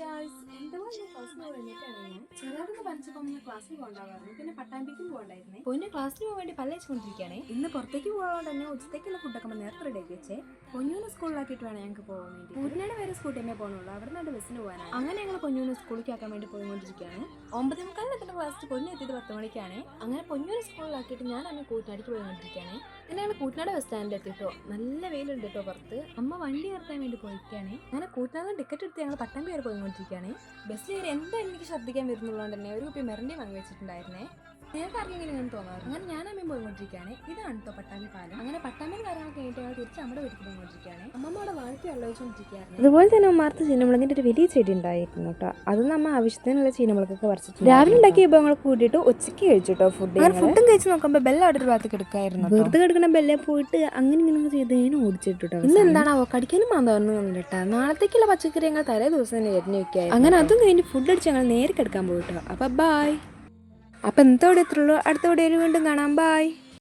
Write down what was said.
Guys എന്താ ക്ലാസ്സിൽ കഴിഞ്ഞിട്ടാണ് ഞാൻ ചെറുതൊക്കെ പനിച്ചപ്പോൾ ഒന്ന് ക്ലാസ്സിൽ പോകണ്ടായിരുന്നു പിന്നെ പട്ടാമ്പിക്കും പോകണ്ടായിരുന്നേ. പൊന്നു ക്ലാസ്സിൽ പോകാൻ വേണ്ടി പല്ലയച്ചുകൊണ്ടിരിക്കുകയാണേ ഇന്ന് പുറത്തേക്ക് പോകാതെ തന്നെ ഉച്ചത്തേക്കുള്ള ഫുഡൊക്കെ നമ്മൾ നേരത്തെ റെഡി ആക്കി വെച്ചേ. പൊന്നൂന്ന് സ്കൂളിലാക്കിയിട്ട് വേണം ഞങ്ങൾക്ക് പോകാൻ വേണ്ടി ഊരിനാട് വരെ സ്കൂട്ടി തന്നെ പോകണുള്ളൂ അവിടെ നിന്ന് ബസ്സിന് പോകാനാണ്. അങ്ങനെ ഞങ്ങൾ പൊന്നൂന്ന് സ്കൂളിലേക്ക് ആക്കാൻ വേണ്ടി പോയിക്കൊണ്ടിരിക്കുകയാണ്. ഒമ്പതേ മുക്കാലിന് എത്തുന്ന ക്ലാസ്സിൽ പൊന്നു എത്തിയത് പത്ത് മണിക്കാണ്. അങ്ങനെ പൊന്നൂര് സ്കൂളിലാക്കിയിട്ട് ഞാൻ അമ്മ കൂട്ടിനടിക്ക് പോയിക്കൊണ്ടിരിക്കുകയാണ്. പിന്നെ ഞങ്ങൾ കൂട്ടിനാട് ബസ് സ്റ്റാൻഡിൽ എത്തിട്ടോ. നല്ല വെയിലുണ്ട് കേട്ടോ പുറത്ത്. അമ്മ വണ്ടി നിർത്താൻ വേണ്ടി പോയിക്കാണ് അങ്ങനെ കൂട്ടനാട് ടിക്കറ്റ് എടുത്ത് ഞങ്ങൾ പട്ടം വരെ പോയിക്കൊണ്ടിരിക്കുകയാണ് ബസ്സിൽ എന്തായാലും എനിക്ക് ശ്രദ്ധിക്കാൻ വരുന്നുള്ളതുകൊണ്ട് തന്നെ ഒരു കുപ്പി മെറണ്ടി വാങ്ങി വെച്ചിട്ടുണ്ടായിരുന്നേ. നേരത്തെ ആർക്കെങ്കിലും ഇങ്ങനെ തോന്നാറ്. അങ്ങനെ ഞാൻ അമ്മയും പോയിക്കൊണ്ടിരിക്കുകയാണ്. ഇതാണ് കേട്ടോ പട്ടാമ്പി പാലം. അങ്ങനെ പട്ടാമ്പി കാര്യങ്ങളൊക്കെ കഴിഞ്ഞിട്ട് ഞങ്ങൾ തിരിച്ച് നമ്മുടെ വീട്ടിൽ പോയിക്കൊണ്ടിരിക്കുകയാണ്. അമ്മമ്മയുടെ വാഴത്തി വെള്ളമൊഴിച്ചുകൊണ്ടിരിക്കുകയായിരുന്നു അതുപോലെ തന്നെ ഉമ്മാർത്ത് ചീനമുളകിന്റെ ഒരു വലിയ ചെടി ഉണ്ടായിരുന്നു കേട്ടോ അത് നമ്മൾ ആവശ്യത്തിനുള്ള ചീനമുളകൊക്കെ പറിച്ചിട്ട് രാവിലെ ഉണ്ടാക്കിയ വിഭവങ്ങൾ കൂട്ടിയിട്ട് ഉച്ചയ്ക്ക് കഴിച്ചിട്ടോ ഫുഡ് അങ്ങനെ ഫുഡും കഴിച്ച് നോക്കുമ്പോൾ ബെല്ല അവിടെ ഒരു ഭാഗത്ത് കിടക്കായിരുന്നു വെറുതെ കിടക്കുന്ന ബെല്ലെ പോയിട്ട് അങ്ങനെ ഇങ്ങനെ ചെയ്തതിനും ഓടിച്ചിട്ടോ ഇന്ന് എന്താണാവോ കടിക്കാനും മാന്തോന്നു കേട്ടോ നാളത്തേക്കുള്ള പച്ചക്കറി ഞങ്ങൾ തലേ ദിവസം തന്നെ എരിഞ്ഞു വെക്കായി അങ്ങനെ അതും കഴിഞ്ഞ് ഫുഡ് അടിച്ച് ഞങ്ങൾ നേരെ കിടക്കാൻ പോയിട്ടോ അപ്പം ബായ് അപ്പം എന്തോടെ എത്രയുള്ളൂ അടുത്ത വീഡിയോയിൽ വീണ്ടും കാണാം. ബായ്